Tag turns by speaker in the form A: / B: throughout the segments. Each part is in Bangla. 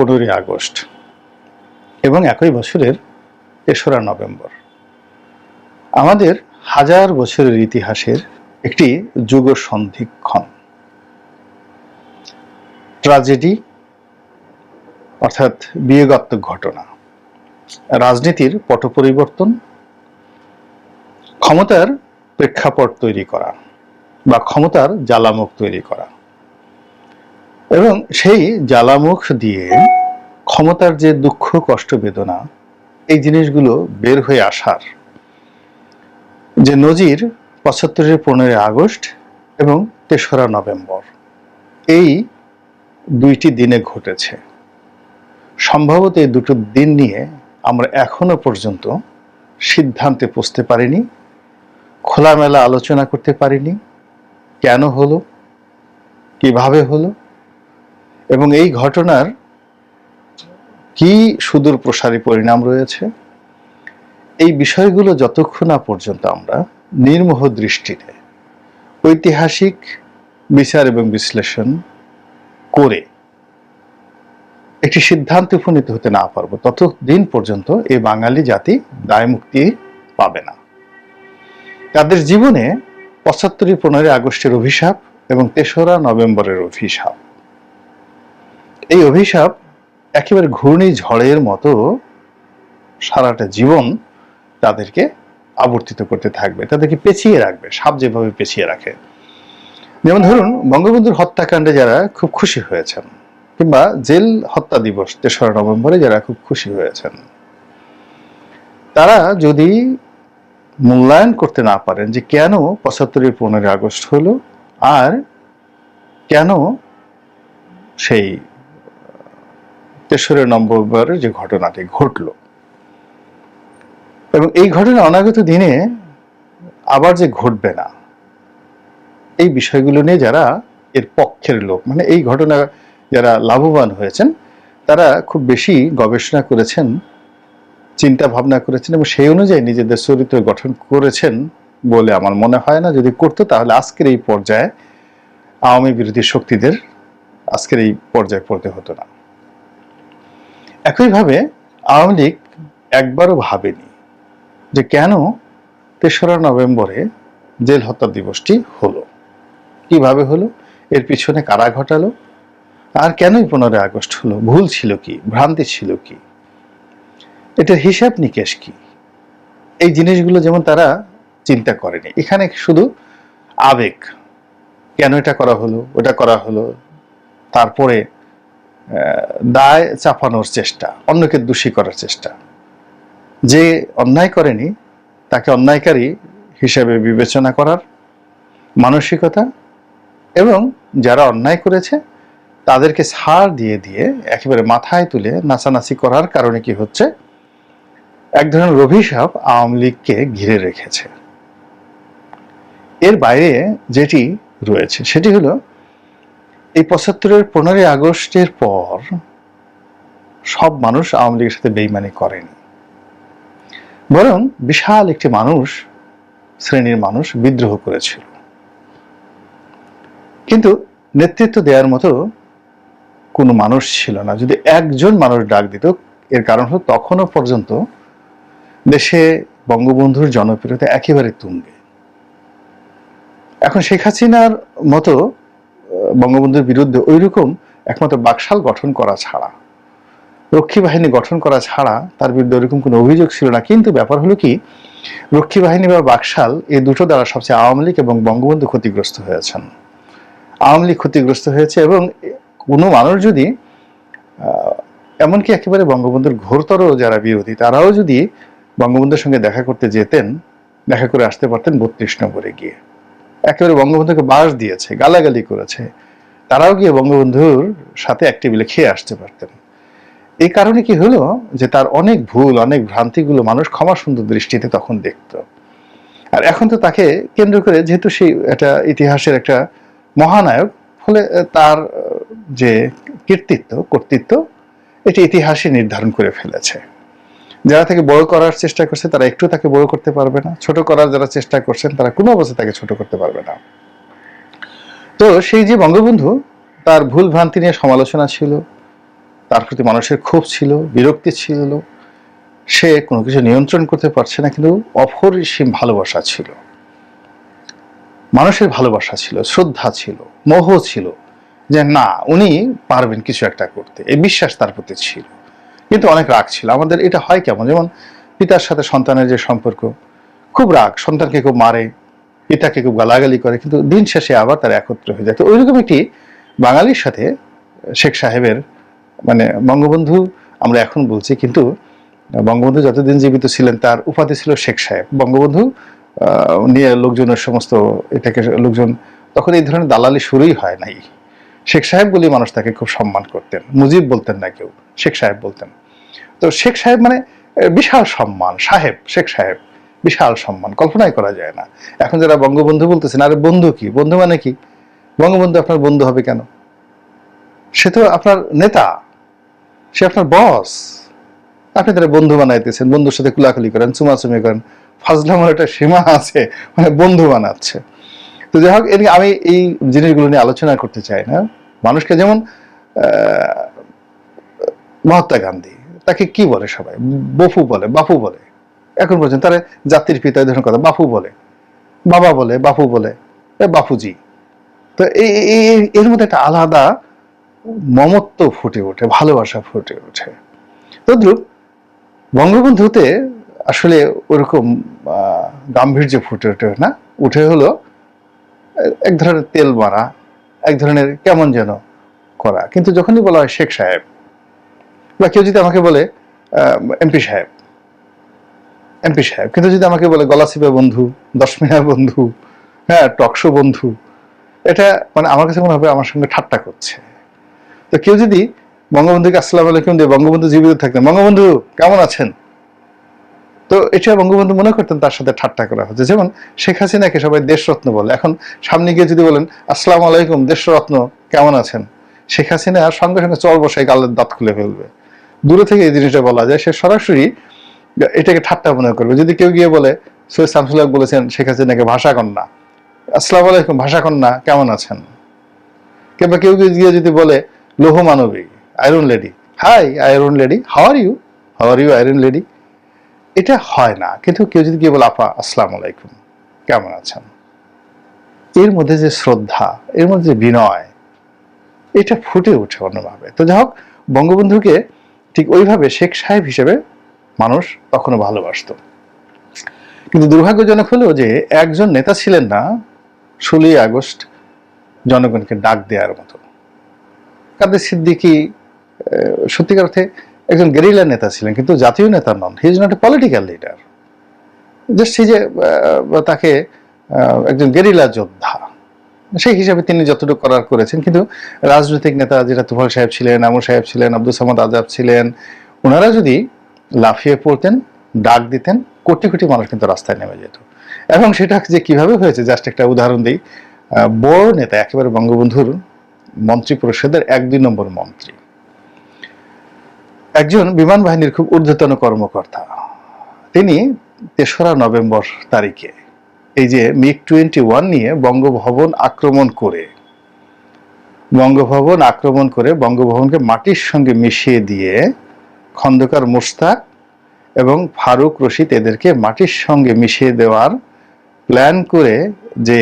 A: পনেরোই আগস্ট এবং একই বছরের তেসরা নভেম্বর। আমাদের হাজার বছরের ইতিহাসের একটি যুগ সন্ধিক্ষণ ট্রাজেডি অর্থাৎ বিয়োগাত্মক ঘটনা। রাজনীতির পট পরিবর্তন ক্ষমতার প্রেক্ষাপট তৈরি করা বা ক্ষমতার জ্বালামুখ তৈরি করা। এবং সেই জ্বালামুখ দিয়ে ক্ষমতার যে দুঃখ, কষ্ট, বেদনা, এই জিনিসগুলো বের হয়ে আসার যে নজির পঁচাত্তরের পনেরোই আগস্ট এবং তেসরা নভেম্বর, এই দুইটি দিনে ঘটেছে। সম্ভবত এই দুটো দিন নিয়ে আমরা এখনও পর্যন্ত সিদ্ধান্তে পৌঁছতে পারিনি, খোলামেলা আলোচনা করতে পারিনি, কেন হলো, কীভাবে হলো এবং এই ঘটনার কি সুদূর প্রসারী পরিণাম রয়েছে? এই বিষয়গুলো যতক্ষণ না পর্যন্ত আমরা নির্মোহ দৃষ্টিতে ঐতিহাসিক বিচার এবং বিশ্লেষণ করে একটি সিদ্ধান্তে উপনীত হতে না পারব, ততদিন পর্যন্ত এই বাঙালি জাতি দায় মুক্তি পাবে না। তাদের জীবনে পঁচাত্তরই পনেরোই আগস্টের অভিশাপ এবং তেসরা নভেম্বরের অভিশাপ এই অভিশাপ একেবারে ঘূর্ণি ঝড়ের মতো সারাটা জীবন তাদেরকে আবর্তিত করতে থাকবে, তাদেরকে পেঁচিয়ে রাখবে, সাপ যেভাবে পেঁচিয়ে রাখে। যেমন ধরুন, বঙ্গবন্ধুর হত্যাকাণ্ডে যারা খুব খুশি হয়েছেন, কিংবা জেল হত্যা দিবস তেসরা নভেম্বরে যারা খুব খুশি হয়েছেন, তারা যদি মূল্যায়ন করতে না পারেন যে কেন পঁচাত্তরের পনেরোই আগস্ট হলো, আর কেন সেই তেসরা নভেম্বরের যে ঘটনাটি ঘটলো। এবং এই ঘটনা অনাগত দিনে আবার যে ঘটবে না, এই বিষয়গুলো নিয়ে যারা এর পক্ষের লোক মানে এই ঘটনা যারা লাভবান হয়েছেন, তারা খুব বেশি গবেষণা করেছেন, চিন্তা ভাবনা করেছেন এবং সেই অনুযায়ী নিজেদের চরিত্র গঠন করেছেন বলে আমার মনে হয় না। যদি করতো তাহলে আজকের এই পর্যায়ে আওয়ামী বিরোধী শক্তিদের আজকের এই পর্যায়ে পড়তে হতো না। একইভাবে আওয়ামী লীগ একবারও ভাবেনি যে কেন তেসরা নভেম্বরে জেল হত্যা দিবসটি হলো। কীভাবে হলো? এর পিছনে কারা ঘটালো? আর কেনই পনেরোই আগস্ট হলো? ভুল ছিল কি? ভ্রান্তি ছিল কি? এটার হিসাব নিকেশ কি? এই জিনিসগুলো যেমন তারা চিন্তা করেনি। এখানে শুধু আবেগ, কেন এটা করা হলো, ওটা করা হলো, তারপরে দায় চাপানোর চেষ্টা, অন্যকে দোষী করার চেষ্টা। যে অন্যায় করেনি, তাকে অন্যায়কারী হিসেবে বিবেচনা করার মানসিকতা এবং যারা অন্যায় করেছে, তাদেরকে ছাড় দিয়ে দিয়ে একেবারে মাথায় তুলে নাচানাচি করার কারণে কি হচ্ছে, এক ধরনের অভিশাপ আওয়ামী লীগকে ঘিরে রেখেছে। এর বাইরে যেটি রয়েছে, সেটি হলো এই পঁচাত্তরের পনেরোই আগস্টের পর সব মানুষ আওয়ামী লীগের সাথে বেইমানি করেনি। বরং বিশাল একটি মানুষ, শ্রেণির মানুষ বিদ্রোহ করেছিল। কিন্তু নেতৃত্ব দেওয়ার মতো কোনো মানুষ ছিল না। যদি একজন মানুষ ডাক দিত, এর কারণ হলো তখনও পর্যন্ত দেশে বঙ্গবন্ধুর জনপ্রিয়তা একেবারে তুঙ্গে। এখন শেখ হাসিনার মতো বঙ্গবন্ধুর বিরুদ্ধে ওই রকম একমাত্র বাকশাল গঠন করা ছাড়া, রক্ষী বাহিনী গঠন করা ছাড়া তার বিরুদ্ধে ওরকম কোনো অভিযোগ ছিল না। কিন্তু ব্যাপার হলো কি, রক্ষী বাহিনী বা বাকশাল এই দুটো দ্বারা সবচেয়ে আওয়ামী লীগ এবং বঙ্গবন্ধু ক্ষতিগ্রস্ত হয়েছেন। আওয়ামী লীগ ক্ষতিগ্রস্ত হয়েছে এবং কোনো মানুষ যদি এমনকি একেবারে বঙ্গবন্ধুর ঘোরতর যারা বিরোধী, তারাও যদি বঙ্গবন্ধুর সঙ্গে দেখা করতে যেতেন, দেখা করে আসতে পারতেন বত্রিশ নম্বরে গিয়ে। একেবারে বঙ্গবন্ধুকে বাস দিয়েছে, গালাগালি করেছে। তারাও গিয়ে বঙ্গবন্ধুর সাথে এক টেবিলে খেয়ে আসতে পারতেন। এই কারণে কি হলো যে তার অনেক ভুল, অনেক ভ্রান্তিগুলো মানুষ ক্ষমা সুন্দর দৃষ্টিতে তখন দেখত। আর এখন তো তাকে কেন্দ্র করে যেহেতু সেই একটা ইতিহাসের একটা মহানায়ক, ফলে তার, যে কীর্তিত্ব কর্তৃত্ব, এটি ইতিহাসে নির্ধারণ করে ফেলেছে। যারা তাকে বড় করার চেষ্টা করছে, তারা একটু তাকে বড় করতে পারবে না। ছোট করার যারা চেষ্টা করছেন, তারা কোনো অবস্থায় তাকে ছোট করতে পারবে না। তো সেই যে বঙ্গবন্ধু, তার ভুল ভ্রান্তি নিয়ে সমালোচনা ছিল, তার প্রতি মানুষের ক্ষোভ ছিল, বিরক্তি ছিল। সে কোনো কিছু নিয়ন্ত্রণ করতে পারছে না, কিন্তু অপরিসীম ভালোবাসা ছিল। মানুষের ভালোবাসা ছিল, শ্রদ্ধা ছিল, মোহ ছিল যে না, উনি পারবেন কিছু একটা করতে। এই বিশ্বাস তার প্রতি ছিল। কিন্তু অনেক রাগ ছিল। আমাদের এটা হয় কেমন? যেমন পিতার সাথে সন্তানের যে সম্পর্ক, খুব রাগ, সন্তানকে খুব মারে, পিতাকে খুব গালাগালি করে, কিন্তু দিন শেষে আবার তারা একত্র হয়ে যায়। তো ওইরকম একটি বাঙালির সাথে শেখ সাহেবের মানে বঙ্গবন্ধু আমরা এখন বলছি, কিন্তু বঙ্গবন্ধু যতদিন জীবিত ছিলেন, তার উপাধি ছিল শেখ সাহেব। বঙ্গবন্ধু নিয়ে লোকজনের সমস্ত এটাকে, লোকজন, তখন এই ধরনের দালালি শুরুই হয় নাই। শেখ সাহেব বলে মানুষ তাকে খুব সম্মান করতেন, মুজিব বলতেন না কেউ, শেখ সাহেব বলতেন। তো শেখ সাহেব মানে বিশাল সম্মান, সাহেব, শেখ সাহেব, বিশাল সম্মান, কল্পনাই করা যায় না। এখন যারা বঙ্গবন্ধু বলতেছেন, আরে বন্ধু কি? বন্ধু মানে কি? বঙ্গবন্ধু আপনার বন্ধু হবে কেন? সে তো আপনার নেতা, সে আপনার বস। আপনি তারা বন্ধু বানাইতেছেন, বন্ধুর সাথে কুলাকুলি করেন, চুমাচুমি করেন, ফাজলামের একটা সীমা আছে মানে বন্ধু বানাচ্ছে। তো যাই হোক, এদিকে আমি এই জিনিসগুলো নিয়ে আলোচনা করতে চাই না। মানুষকে যেমন মহাত্মা গান্ধী, তাকে কি বলে সবাই? বফু বলে বাপু বলে। এখন পর্যন্ত তারা জাতির পিতা ধরনের কথা বাপু বলে। বাবা বলে বাপু বলে বাপুজি তো এই এর মধ্যে একটা আলাদা মমত্ব ফুটে ওঠে, ভালোবাসা ফুটে ওঠে। তদ্রুপ বঙ্গবন্ধুতে আসলে ওরকম গাম্ভীর্য ফুটে ওঠে না। উঠে হলো এক ধরনের তেল মারা, এক ধরনের কেমন যেন করা। কিন্তু যখনই বলা হয় শেখ সাহেব, বা কেউ যদি আমাকে বলে এমপি সাহেব এমপি সাহেব, কিন্তু যদি আমাকে বলে গলাসিপা বন্ধু দশমিনা বন্ধু হ্যাঁ টকশো বন্ধু, এটা মানে আমার কাছে মনে হবে আমার সঙ্গে ঠাট্টা করছে। তো কেউ যদি বঙ্গবন্ধুকে আসসালাম আলাইকুম দিয়ে বঙ্গবন্ধু জীবিত থাকতেন, বঙ্গবন্ধু, কেমন আছেন? তো এটা বঙ্গবন্ধু মনে করতেন তার সাথে ঠাট্টা করা হচ্ছে। যেমন শেখ হাসিনাকে সবাই দেশরত্ন বলে। এখন সামনে গিয়ে যদি বলেন, আসসালাম আলাইকুম, দেশরত্ন, কেমন আছেন? শেখ হাসিনা সঙ্গে সঙ্গে চর বসে গালের দাঁত খুলে ফেলবে। দূরে থেকে এই জিনিসটা বলা যায়, সে সরাসরি এটাকে ঠাট্টা মনে করবে। যদি কেউ গিয়ে বলে, সৈয়দ শামসুল বলেছেন শেখ হাসিনাকে ভাষা কন্যা আসসালাম আলাইকুম, ভাষা কন্যা কেমন আছেন? কিংবা কেউ কেউ গিয়ে যদি বলে, লৌহ মানবী, iron lady. Hi, iron lady how are you? How are you, iron lady. এটা হয় না। কিন্তু কেউ যদি গিয়ে বলে, আপা, আসসালাম আলাইকুম। কেমন আছেন? এর মধ্যে যে শ্রদ্ধা, এর মধ্যে যে বিনয়, এটা ফুটে ওঠে অন্যভাবে। তো যাই হোক, বঙ্গবন্ধুকে ঠিক ওইভাবে শেখ সাহেব হিসেবে মানুষ তখনও ভালোবাসতো। কিন্তু দুর্ভাগ্যজনক হলো যে একজন নেতা ছিলেন না, ষোলোই আগস্ট জনগণকে ডাক দেওয়ার মতো। কাদের সিদ্দিকি সত্যিকার অর্থে একজন গেরিলা নেতা ছিলেন, কিন্তু জাতীয় নেতা নন। He is not a political leader just যে তাকে একজন গেরিলা যোদ্ধা। সেই হিসাবে তিনি যতটুকু করার করেছেন, কিন্তু রাজনৈতিক নেতা যেটা তুফাল সাহেব ছিলেন, আমর সাহেব ছিলেন, আব্দুল সামাদ আজাদ ছিলেন ওনারা যদি লাফিয়ে পড়তেন, ডাক দিতেন, কোটি কোটি মানুষ কিন্তু রাস্তায় নেমে যেত। এবং সেটা যে কীভাবে হয়েছে জাস্ট একটা উদাহরণ দিই। বড় নেতা, একেবারে বঙ্গবন্ধুর মন্ত্রী পরিষদের এক দুই নম্বর মন্ত্রী। একজন বিমান বাহিনীর খুব ঊর্ধ্বতন কর্মকর্তা। তিনি তেসরা নভেম্বর তারিখে এই যে মিগ টোয়েন্টি ওয়ান নিয়ে বঙ্গভবন আক্রমণ করে, বঙ্গভবন আক্রমণ করে বঙ্গভবনকে মাটির সঙ্গে মিশিয়ে দিয়ে খন্দকার মুস্তাক এবং ফারুক রশিদ এদেরকে মাটির সঙ্গে মিশিয়ে দেওয়ার প্ল্যান করে যে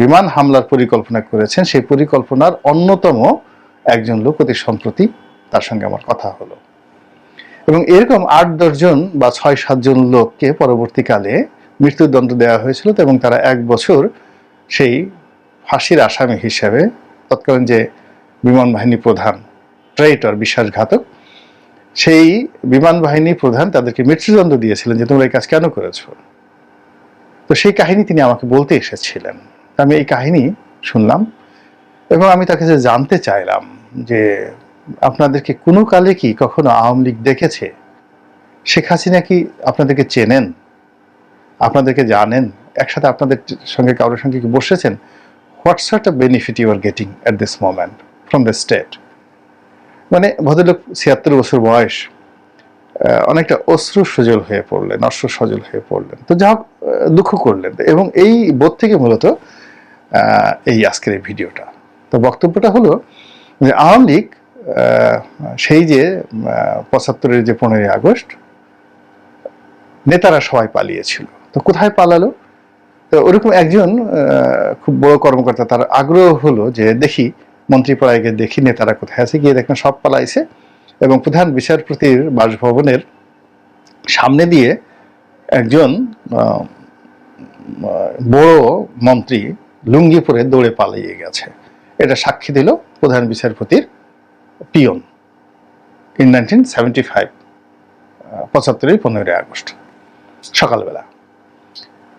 A: বিমান হামলার পরিকল্পনা করেছেন, সেই পরিকল্পনার অন্যতম একজন লোক অতি সম্প্রতি তার সঙ্গে আমার কথা হলো। এবং এরকম আট দশজন বা ছয় সাতজন লোককে পরবর্তীকালে মৃত্যুদণ্ড দেওয়া হয়েছিল এবং তারা এক বছর সেই ফাঁসির আসামি হিসেবে তৎকালীন যে বিমান বাহিনী প্রধান ট্রেটর বিশ্বাসঘাতক, সেই বিমান বাহিনী প্রধান তাদেরকে মৃত্যুদণ্ড দিয়েছিলেন যে তোমরা এই কাজ কেন করেছ? তো সেই কাহিনী তিনি আমাকে বলতে এসেছিলেন। আমি এই কাহিনী শুনলাম এবং আমি তাকে যে জানতে চাইলাম যে আপনাদেরকে কোনো কালে কি কখনো আওয়ামী লীগ দেখেছে? শেখ হাসিনা কি আপনাদেরকে চেনেন? আপনাদেরকে জানেন? একসাথে আপনাদের সঙ্গে কারোর সঙ্গে কি বসেছেন? What's sort of benefit you are getting at this moment from the state মানে ভদ্রলোক ছিয়াত্তর বছর বয়স অনেকটা অশ্রু সজল হয়ে পড়লেন, অশ্রু সজল হয়ে পড়লেন। তো যা দুঃখ করলেন। এবং এই বোধ থেকে মূলত এই আজকের এই ভিডিওটা। তো বক্তব্যটা হলো যে আওয়ামী লীগ সেই যে পঁচাত্তরের যে পনেরোই আগস্ট, নেতারা সবাই পালিয়েছিল। তো কোথায় পালালো? তো ওরকম একজন খুব বড় কর্মকর্তা, তার আগ্রহ হলো যে, দেখি মন্ত্রীপাড়ায় দেখি, নেতারা কোথায় আছে, গিয়ে দেখেন, সব পালাইছে। এবং প্রধান বিচারপতির বাসভবনের সামনে দিয়ে একজন বড় মন্ত্রী লুঙ্গি পরে দৌড়ে পালিয়ে গেছে। এটা সাক্ষী দিল প্রধান বিচারপতির peon in nineteen seventy five পঁচাত্তরের পনেরোই আগস্ট, সকালবেলা।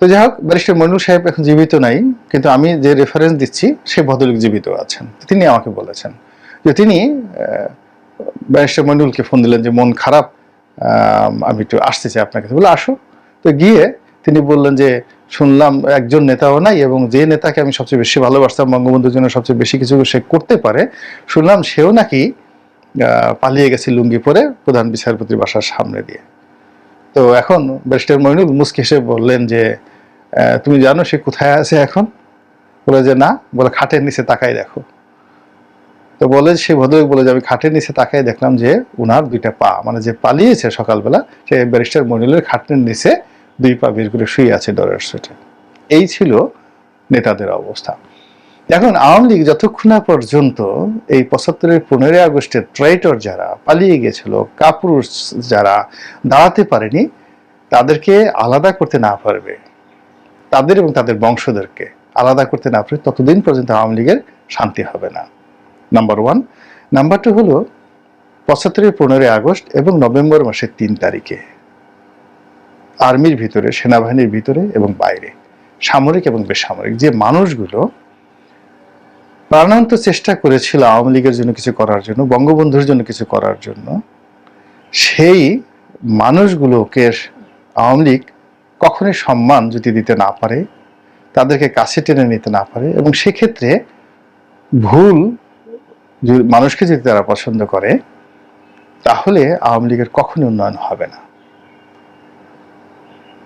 A: তো যাই হোক, ব্যারিস্টার মইনুল সাহেব এখন জীবিত নাই, কিন্তু আমি যে রেফারেন্স দিচ্ছি, সে ভদ্রলোক জীবিত আছেন। তিনি আমাকে বলেছেন যে তিনি ব্যারিস্টার মইনুলকে ফোন দিলেন যে, মন খারাপ আমি একটু আসতে চাই আপনার কাছে। বলে, আসো। তো গিয়ে তিনি বললেন যে শুনলাম একজন নেতাও নাই এবং যে নেতাকে আমি সবচেয়ে বেশি ভালোবাসতাম, বঙ্গবন্ধুর জন্য সবচেয়ে বেশি কিছু সে করতে পারে, শুনলাম সেও নাকি পালিয়ে গেছে লুঙ্গি পরে প্রধান বিচারপতির বাসার সামনে দিয়ে। তো এখন ব্যারিস্টার মইনুল মুস্কি হেসে বললেন যে তুমি জানো সে কোথায় আছে এখন? বলে যে, না। বলে, খাটের নিচে তাকাই দেখো। তো বলে সে ভদ্রলোক বলে যে, আমি খাটের নিচে তাকাই দেখলাম যে, উনার দুইটা পা। মানে যে পালিয়েছে সকালবেলা, সে ব্যারিস্টার মইনুলের খাটের নিচে দুই পা বের করে শুয়ে আছে ডরের সেটে। এই ছিল নেতাদের অবস্থা। এখন আওয়ামী লীগ যতক্ষণ না পর্যন্ত এই পঁচাত্তরের পনেরোই আগস্টের ট্রাইটর যারা, পালিয়ে গেছিল, কাপুরুষ যারা দাঁড়াতে পারেনি, তাদেরকে আলাদা করতে না পারবে, তাদের এবং তাদের বংশধরকে আলাদা করতে না পারবে, ততদিন পর্যন্ত আওয়ামী লীগের শান্তি হবে না। নাম্বার ওয়ান নাম্বার টু হলো পঁচাত্তরের পনেরোই আগস্ট এবং নভেম্বর মাসের তিন তারিখে। আর্মির ভিতরে, সেনাবাহিনীর ভিতরে এবং বাইরে। সামরিক এবং বেসামরিক। যে মানুষগুলো প্রাণান্ত চেষ্টা করেছিল আওয়ামী লীগের জন্য কিছু করার জন্য, বঙ্গবন্ধুর জন্য কিছু করার জন্য, সেই মানুষগুলোকে আওয়ামী লীগ কখনোই সম্মান যদি দিতে না পারে, তাদেরকে কাছে টেনে নিতে না পারে এবং সেক্ষেত্রে ভুল মানুষকে যদি তারা পছন্দ করে, তাহলে আওয়ামী লীগের কখনই উন্নয়ন হবে না।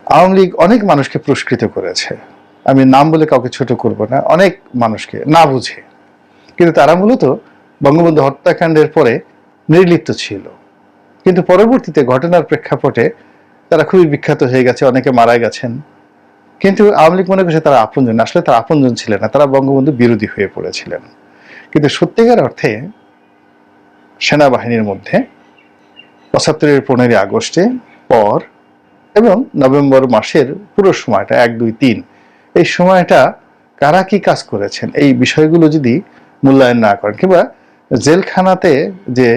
A: আওয়ামী লীগ অনেক মানুষকে পুরস্কৃত করেছে। আমি নাম বলে কাউকে ছোট করব না, অনেক মানুষকে, না বুঝে। কিন্তু তারা মূলত বঙ্গবন্ধু হত্যাকাণ্ডের পরে নির্লিপ্ত ছিল। কিন্তু পরবর্তীতে ঘটনার প্রেক্ষাপটে তারা খুবই বিখ্যাত হয়ে গেছে, অনেকে মারা গেছেন। কিন্তু আওয়ামী লীগ মনে করছে তারা আপনজন আসলে তারা আপনজন ছিলেন না, তারা বঙ্গবন্ধু বিরোধী হয়ে পড়েছিলেন। কিন্তু সত্যিকার অর্থে সেনাবাহিনীর মধ্যে পঁচাত্তরের পনেরোই আগস্টে পর এবং নভেম্বর মাসের পুরো সময়টা, এক, দুই, তিন, এই সময়টা কারা কি কাজ করেছেন? এই বিষয়গুলো যদি মূল্যায়ন না করেন, কিংবা জেলখানাতে যে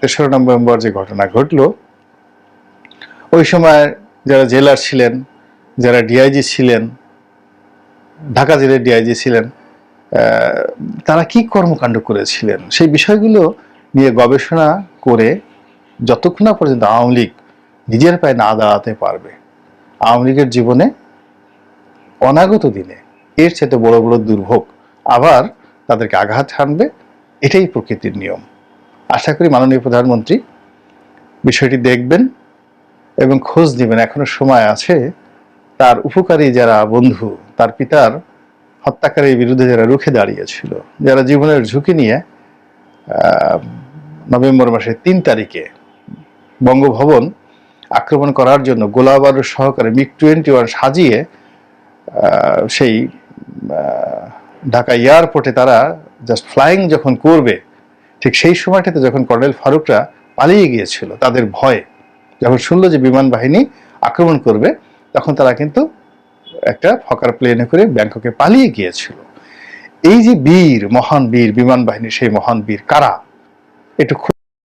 A: তেসরা নভেম্বর যে ঘটনা ঘটলো, ওই সময় যারা জেলার ছিলেন, যারা ডিআইজি ছিলেন, ঢাকা জেলের ডিআইজি ছিলেন তারা কি কর্মকাণ্ড করেছিলেন? সেই বিষয়গুলো নিয়ে গবেষণা করে যতক্ষণ না পর্যন্ত আওয়ামী লীগ নিজের পায়ে না দাঁড়াতে পারবে। আওয়ামী লীগের জীবনে অনাগত দিনে এর চেয়ে বড় বড় দুর্ভোগ। আবার তাদেরকে আঘাত হানবে, এটাই প্রকৃতির নিয়ম। আশা করি মাননীয় প্রধানমন্ত্রী বিষয়টি দেখবেন এবং খোঁজ নেবেন, এখনও সময় আছে। তার উপকারী যারা বন্ধু, তার পিতার হত্যাকারীর বিরুদ্ধে যারা রুখে দাঁড়িয়েছিল, যারা জীবনের ঝুঁকি নিয়ে নভেম্বর মাসের তিন তারিখে বঙ্গভবন আক্রমণ করার জন্য গোলাবারুদ সহকারে মিগ টোয়েন্টি ওয়ান সাজিয়ে সেই ঢাকা এয়ারপোর্টে তারা জাস্ট ফ্লাইং যখন করবে, ঠিক সেই সময়টাতে যখন কর্নেল ফারুকরা পালিয়ে গিয়েছিল তাদের ভয়ে, যখন শুনলো যে বিমান বাহিনী আক্রমণ করবে, তখন তারা কিন্তু একটা ফকার প্লেনে করে ব্যাংককে পালিয়ে গিয়েছিল। এই যে বীর, মহান বীর, বিমান বাহিনীর সেই মহান বীর কারা? একটু